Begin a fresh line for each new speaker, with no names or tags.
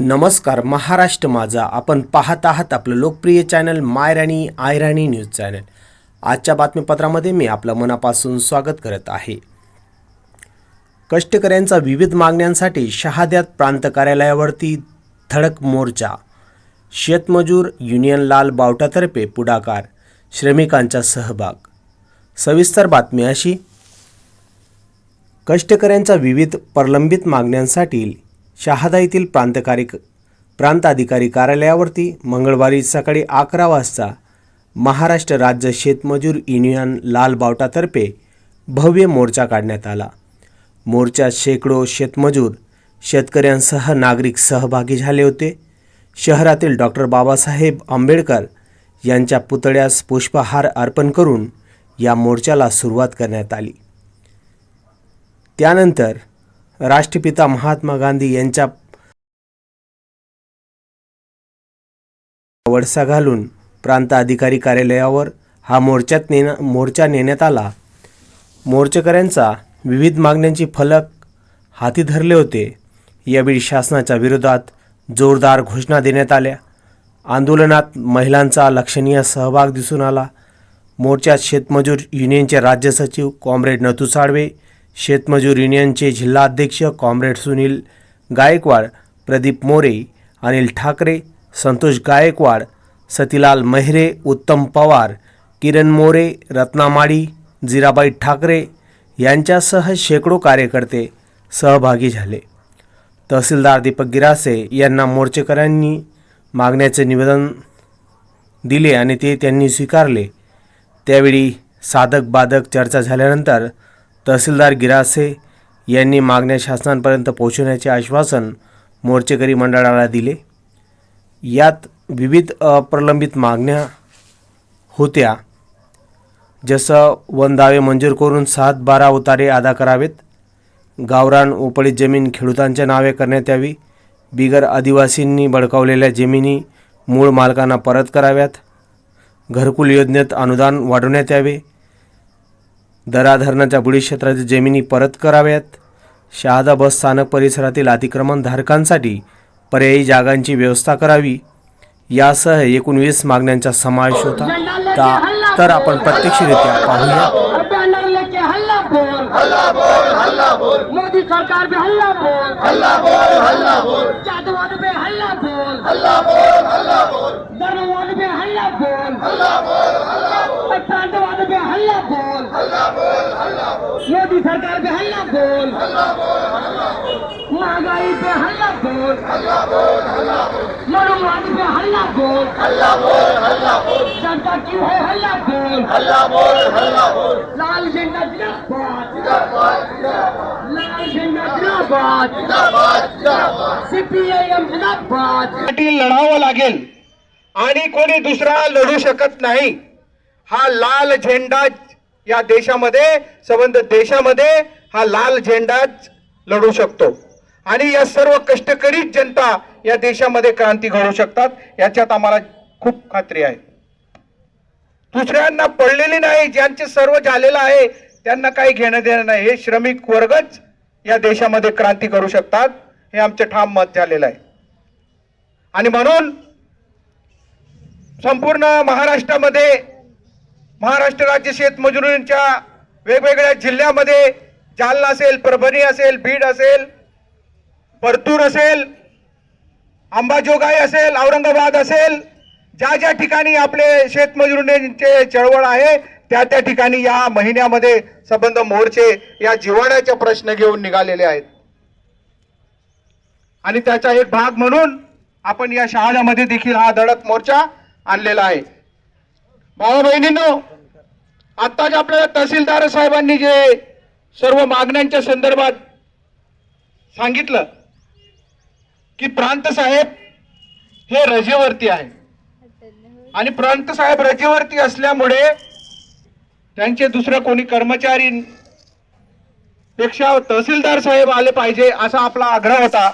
नमस्कार महाराष्ट्र माझा. आपण पाहत आहात आपलं लोकप्रिय चॅनल मायराणी आयराणी न्यूज चॅनल. आजच्या बातमीपत्रामध्ये मी आपलं मनापासून स्वागत करत आहे. कष्टकऱ्यांचा विविध मागण्यांसाठी शहाद्यात प्रांत कार्यालयावरती धडक मोर्चा. शेतमजूर युनियन लाल बावटातर्फे पुढाकार श्रमिकांचा सहभाग. सविस्तर बातमी अशी. कष्टकऱ्यांच्या विविध प्रलंबित मागण्यांसाठी शहादा येथील प्रांतकारी प्रांताधिकारी कार्यालयावरती मंगळवारी सकाळी अकरा वाजता महाराष्ट्र राज्य शेतमजूर युनियन लाल बावटातर्फे भव्य मोर्चा काढण्यात आला. मोर्चात शेकडो शेतमजूर शेतकऱ्यांसह नागरिक सहभागी झाले होते. शहरातील डॉक्टर बाबासाहेब आंबेडकर यांच्या पुतळ्यास पुष्पहार अर्पण करून या मोर्चाला सुरुवात करण्यात आली. त्यानंतर राष्ट्रपिता महात्मा गांधी यांच्या वडसा घालून प्रांत अधिकारी कार्यालयावर हा मोर्चात नेण मोर्चा नेण्यात आला. मोर्चेकऱ्यांचा विविध मागण्यांची फलक हाती धरले होते. यावेळी शासनाच्या विरोधात जोरदार घोषणा देण्यात आल्या. आंदोलनात महिलांचा लक्षणीय सहभाग दिसून आला. मोर्चात शेतमजूर युनियनचे राज्य सचिव कॉम्रेड नतू साळवे शेतमजूर युनियनचे जिल्हाध्यक्ष कॉम्रेड सुनील गायकवाड प्रदीप मोरे अनिल ठाकरे संतोष गायकवाड सतीलाल मेहरे उत्तम पवार किरण मोरे रत्नामाळी जिराबाई ठाकरे यांच्यासह शेकडो कार्यकर्ते सहभागी झाले. तहसीलदार दीपक गिरासे यांना मोर्चेकऱ्यांनी मागण्याचे निवेदन दिले आणि ते त्यांनी स्वीकारले. त्यावेळी साधक बाधक चर्चा झाल्यानंतर तहसीलदार गिरासे यांनी मागण्या शासनापर्यंत पोहोचवण्याचे आश्वासन मोर्चेकरी मंडळाला दिले. यात विविध प्रलंबित मागण्या होत्या. जसं वन दावे मंजूर करून सात बारा उतारे अदा करावेत. गावरान उपडीत जमीन खेडूतांच्या नावे करण्यात यावी. बिगर आदिवासींनी बळकावलेल्या जमिनी मूळ मालकांना परत कराव्यात. घरकुल योजनेत अनुदान वाढवण्यात यावे. दरा धरणाच्या बुडी क्षेत्रातील जमिनी परत कराव्यात. शहादा बस स्थानक परिसरातील अतिक्रमण धारकांसाठी पर्यायी जागांची व्यवस्था करावी. यासह एकूण वीस मागण्यांचा समावेश होता. ता- तर आपण प्रत्यक्षरित्या पाहूया.
बैनर लेके हल्ला बोल हल्ला बोल हल्ला बोल मोदी सरकार पे हल्ला बोल. हल्ला बोल हल्ला बोल जादवान पे हल्ला बोल. हल्ला बोल हल्ला बोल धर्मवान पे हल्ला बोल हल्ला बोल. बोल प्रांतवाद पे हल्ला बोल। हल्ला बोल हल्ला बोल। मोदी सरकार पे हल्ला बोल। हल्ला बोल हल्ला बोल। महंगाई पे हल्ला बोल। हल्ला बोल हल्ला बोल। मनुवाद पे हल्ला बोल। हल्ला बोल हल्ला बोल। जनता की है हल्ला बोल? हल्ला बोल हल्ला बोल। लाल झंडा जिंदाबाद। जिंदाबाद लाल झंडा जिंदाबाद। जिंदाबाद जिंदाबाद। सीपीआयएम जिंदाबाद।
साठी लढावं लागेल आणि कोणी दुसरा लढू शकत नाही. हा लाल झेंडा या देशामध्ये संबंध देशामध्ये हा लाल झेंडाच लढू शकतो. आणि या सर्व कष्टकरी जनता या देशामध्ये क्रांती घडवू शकतात याच्यात आम्हाला खूप खात्री आहे. दुसऱ्यांना पडलेली नाही ज्यांचे सर्व झालेलं आहे त्यांना काही घेणं देणं नाही. हे श्रमिक वर्गच या देशामध्ये क्रांती करू शकतात हे आमचं ठाम मत झालेलं आहे. आणि म्हणून संपूर्ण महाराष्ट्रामध्ये महाराष्ट्र राज्य शेतमजुरींच्या वेगवेगळ्या जिल्ह्यामध्ये जालना असेल परभणी असेल बीड असेल परतूर असेल अंबाजोगाई असेल औरंगाबाद असेल ज्या ज्या ठिकाणी आपले शेतमजुरींचे चळवळ आहे त्या त्या ठिकाणी या महिन्यामध्ये संबंध मोर्चे या जिवाण्याचे प्रश्न घेऊन निघालेले आहेत. आणि त्याचा एक भाग म्हणून आपण या शहाण्यामध्ये देखील हा धडक मोर्चा आणलेला आहे. भावा बहिणींनो आत्ताच आपल्याला तहसीलदार साहेबांनी जे सर्व मागण्यांच्या संदर्भात सांगितलं की प्रांत साहेब हे रजेवरती आहे. आणि प्रांत साहेब रजेवरती असल्यामुळे त्यांचे दुसरं कोणी कर्मचारी पेक्षा तहसीलदार साहेब आले पाहिजे असा आपला आग्रह होता.